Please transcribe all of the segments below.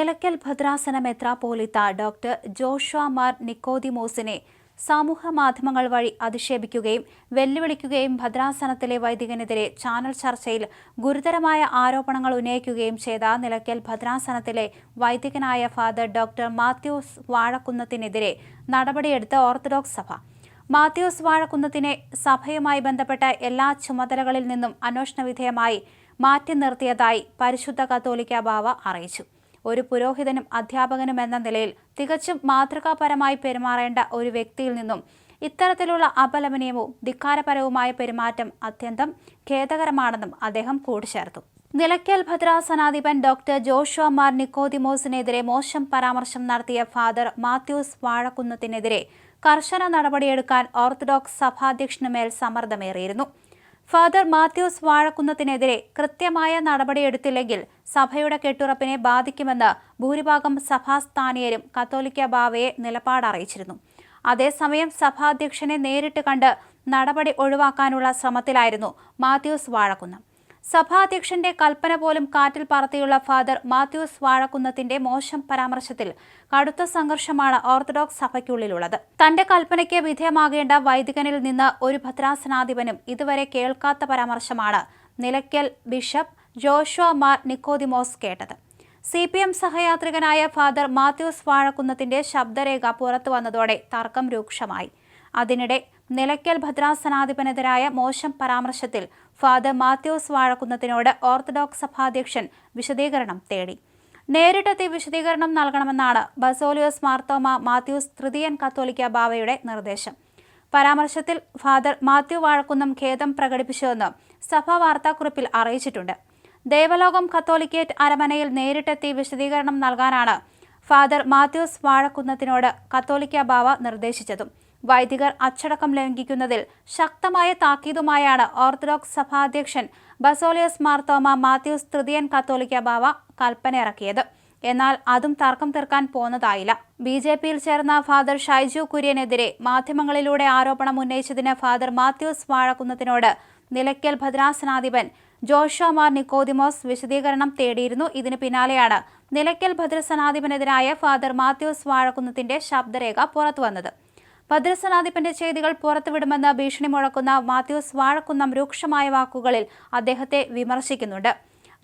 നിലയ്ക്കൽ ഭദ്രാസന മെത്രാപോലിത്ത ഡോക്ടർ ജോഷ്വ മാർ നിക്കോദിമോസിനെ സാമൂഹ മാധ്യമങ്ങൾ വഴി അധിക്ഷേപിക്കുകയും വെല്ലുവിളിക്കുകയും ഭദ്രാസനത്തിലെ വൈദികനെതിരെ ചാനൽ ചർച്ചയിൽ ഗുരുതരമായ ആരോപണങ്ങൾ ഉന്നയിക്കുകയും ചെയ്ത നിലയ്ക്കൽ ഭദ്രാസനത്തിലെ വൈദികനായ ഫാദർ ഡോക്ടർ മാത്യൂസ് വാഴക്കുന്നത്തിനെതിരെ നടപടിയെടുത്ത ഓർത്തഡോക്സ് സഭ. മാത്യൂസ് വാഴക്കുന്നത്തിനെ സഭയുമായി ബന്ധപ്പെട്ട എല്ലാ ചുമതലകളിൽ നിന്നും അന്വേഷണ വിധേയമായി മാറ്റി നിർത്തിയതായി പരിശുദ്ധ കത്തോലിക്ക ബാവ അറിയിച്ചു. ഒരു പുരോഹിതനും അധ്യാപകനും എന്ന നിലയിൽ തികച്ചും മാതൃകാപരമായി പെരുമാറേണ്ട ഒരു വ്യക്തിയിൽ നിന്നും ഇത്തരത്തിലുള്ള അപലപനീയവും ധിക്കാരപരവുമായ പെരുമാറ്റം അത്യന്തം ഖേദകരമാണെന്നും അദ്ദേഹം കൂട്ടിച്ചേർത്തു. നിലയ്ക്കൽ ഭദ്രാസനാധിപൻ ഡോക്ടർ ജോഷുവ മാർ നിക്കോതിമോസിനെതിരെ മോശം പരാമർശം നടത്തിയ ഫാദർ മാത്യൂസ് വാഴക്കുന്നത്തിനെതിരെ കർശന നടപടിയെടുക്കാൻ ഓർത്തഡോക്സ് സഭാധ്യക്ഷനുമേൽ സമ്മർദ്ദമേറിയിരുന്നു. ഫാദർ മാത്യൂസ് വാഴക്കുന്നതിനെതിരെ കൃത്യമായ നടപടിയെടുത്തില്ലെങ്കിൽ സഭയുടെ കെട്ടുറപ്പിനെ ബാധിക്കുമെന്ന് ഭൂരിഭാഗം സഭാസ്ഥാനീയരും കത്തോലിക്ക ബാവയെ നിലപാട് അറിയിച്ചിരുന്നു അതേസമയം സഭാധ്യക്ഷനെ നേരിട്ട് കണ്ട് നടപടി ഒഴിവാക്കാനുള്ള ശ്രമത്തിലായിരുന്നു മാത്യൂസ് വാഴക്കുന്നം. സഭാധ്യക്ഷന്റെ കൽപ്പന പോലും കാറ്റിൽ പറത്തിയുള്ള ഫാദർ മാത്യൂസ് വാഴക്കുന്നത്തിന്റെ മോശം പരാമർശത്തിൽ കടുത്ത സംഘർഷമാണ് ഓർത്തഡോക്സ് സഭയ്ക്കുള്ളിലുള്ളത്. തന്റെ കൽപ്പനയ്ക്ക് വിധേയമാകേണ്ട വൈദികനിൽ നിന്ന് ഒരു ഭദ്രാസനാധിപനും ഇതുവരെ കേൾക്കാത്ത പരാമർശമാണ് നിലയ്ക്കൽ ബിഷപ്പ് ജോഷ്വ മാർ നിക്കോദിമോസ് കേട്ടത്. സി പി എം സഹയാത്രികനായ ഫാദർ മാത്യൂസ് വാഴക്കുന്നത്തിന്റെ ശബ്ദരേഖ പുറത്തു വന്നതോടെ തർക്കം രൂക്ഷമായി. അതിനിടെ നിലയ്ക്കൽ ഭദ്രാസനാധിപനെതിരായ മോശം പരാമർശത്തിൽ ഫാദർ മാത്യൂസ് വാഴക്കുന്നതിനോട് ഓർത്തഡോക്സ് സഭാധ്യക്ഷൻ വിശദീകരണം തേടി. നേരിട്ടെത്തി വിശദീകരണം നൽകണമെന്നാണ് ബസോലിയോസ് മാർത്തോമ മാത്യൂസ് തൃതീയൻ കത്തോലിക്ക ബാവയുടെ നിർദ്ദേശം. പരാമർശത്തിൽ ഫാദർ മാത്യു വാഴക്കുന്നം ഖേദം പ്രകടിപ്പിച്ചുവെന്ന് സഭാ വാർത്താക്കുറിപ്പിൽ അറിയിച്ചിട്ടുണ്ട്. ദേവലോകം കത്തോലിക്കേറ്റ് അരമനയിൽ നേരിട്ടെത്തി വിശദീകരണം നൽകാനാണ് ഫാദർ മാത്യൂസ് വാഴക്കുന്നതിനോട് കത്തോലിക്ക ബാവ നിർദ്ദേശിച്ചതും. വൈദികർ അച്ചടക്കം ലംഘിക്കുന്നതിൽ ശക്തമായ താക്കീതുമായാണ് ഓർത്തഡോക്സ് സഭാധ്യക്ഷൻ ബസോലിയസ് മാർത്തോമ മാത്യൂസ് തൃതീയൻ കത്തോലിക്ക ബാവ കൽപ്പന ഇറക്കിയത്. എന്നാൽ അതും തർക്കം തീർക്കാൻ പോന്നതായില്ല. ബി ജെ പിയിൽ ചേർന്ന ഫാദർ ഷൈജു കുര്യനെതിരെ മാധ്യമങ്ങളിലൂടെ ആരോപണം ഉന്നയിച്ചതിന് ഫാദർ മാത്യൂസ് വാഴക്കുന്നതിനോട് നിലയ്ക്കൽ ഭദ്രാസനാധിപൻ ജോഷോ മാർ നിക്കോദിമോസ് വിശദീകരണം തേടിയിരുന്നു. ഇതിന് പിന്നാലെയാണ് നിലയ്ക്കൽ ഭദ്രസനാധിപനെതിരായ ഫാദർ മാത്യൂസ് വാഴക്കുന്നതിന്റെ ശബ്ദരേഖ പുറത്തുവന്നത്. ഭദ്രസനാധിപന്റെ ചെയ്തികൾ പുറത്തുവിടുമെന്ന് ഭീഷണി മുഴക്കുന്ന മാത്യൂസ് വാഴക്കുന്നം രൂക്ഷമായ വാക്കുകളിൽ അദ്ദേഹത്തെ വിമർശിക്കുന്നുണ്ട്.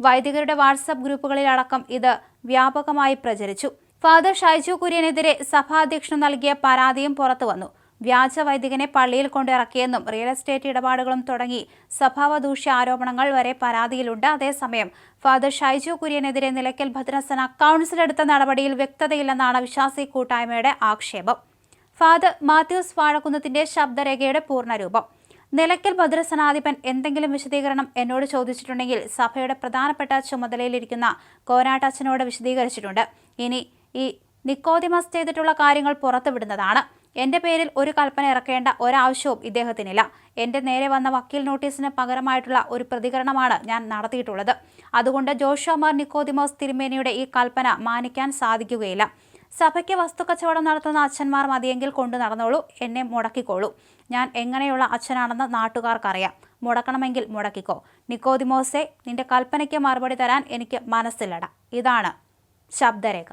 വൈദികരുടെ വാട്സപ്പ് ഗ്രൂപ്പുകളിലടക്കം ഇത് വ്യാപകമായി പ്രചരിച്ചു. ഫാദർ ഷൈജു കുര്യനെതിരെ സഭാധ്യക്ഷന് നൽകിയ പരാതിയും പുറത്തുവന്നു. വ്യാജ വൈദികനെ പള്ളിയിൽ കൊണ്ടിറക്കിയെന്നും റിയൽ എസ്റ്റേറ്റ് ഇടപാടുകളും തുടങ്ങി സ്വഭാവദൂഷ്യ ആരോപണങ്ങൾ വരെ പരാതിയിലുണ്ട്. അതേസമയം ഫാദർ ഷൈജു കുര്യനെതിരെ നിലയ്ക്കൽ ഭദ്രസന കൗൺസിൽ നടപടിയിൽ വ്യക്തതയില്ലെന്നാണ് വിശ്വാസി കൂട്ടായ്മയുടെ ആക്ഷേപം. ഫാദർ മാത്യൂസ് വാഴക്കുന്നത്തിന്റെ ശബ്ദരേഖയുടെ പൂർണരൂപം. നിലയ്ക്കൽ ഭദ്രസനാധിപൻ എന്തെങ്കിലും വിശദീകരണം എന്നോട് ചോദിച്ചിട്ടുണ്ടെങ്കിൽ സഭയുടെ പ്രധാനപ്പെട്ട ചുമതലയിലിരിക്കുന്ന കോനാട്ടച്ഛനോട് വിശദീകരിച്ചിട്ടുണ്ട്. ഇനി ഈ നിക്കോതിമസ് ചെയ്തിട്ടുള്ള കാര്യങ്ങൾ പുറത്തുവിടുന്നതാണ്. എന്റെ പേരിൽ ഒരു കൽപ്പന ഇറക്കേണ്ട ഒരാവശ്യവും ഇദ്ദേഹത്തിനില്ല. എന്റെ നേരെ വന്ന വക്കീൽ നോട്ടീസിന് പകരമായിട്ടുള്ള ഒരു പ്രതികരണമാണ് ഞാൻ നടത്തിയിട്ടുള്ളത്. അതുകൊണ്ട് ജോഷോമാർ നിക്കോതിമോസ് തിരുമേനിയുടെ ഈ കൽപ്പന മാനിക്കാൻ സാധിക്കുകയില്ല. സഭയ്ക്ക് വസ്തുക്കച്ചവടം നടത്തുന്ന അച്ഛന്മാർ മതിയെങ്കിൽ കൊണ്ടു നടന്നോളൂ. എന്നെ മുടക്കിക്കോളൂ. ഞാൻ എങ്ങനെയുള്ള അച്ഛനാണെന്ന് നാട്ടുകാർക്കറിയാം. മുടക്കണമെങ്കിൽ മുടക്കിക്കോ. നിക്കോതിമോസെ നിന്റെ കൽപ്പനയ്ക്ക് മറുപടി തരാൻ എനിക്ക് മനസ്സിലട ഇതാണ് ശബ്ദരേഖ.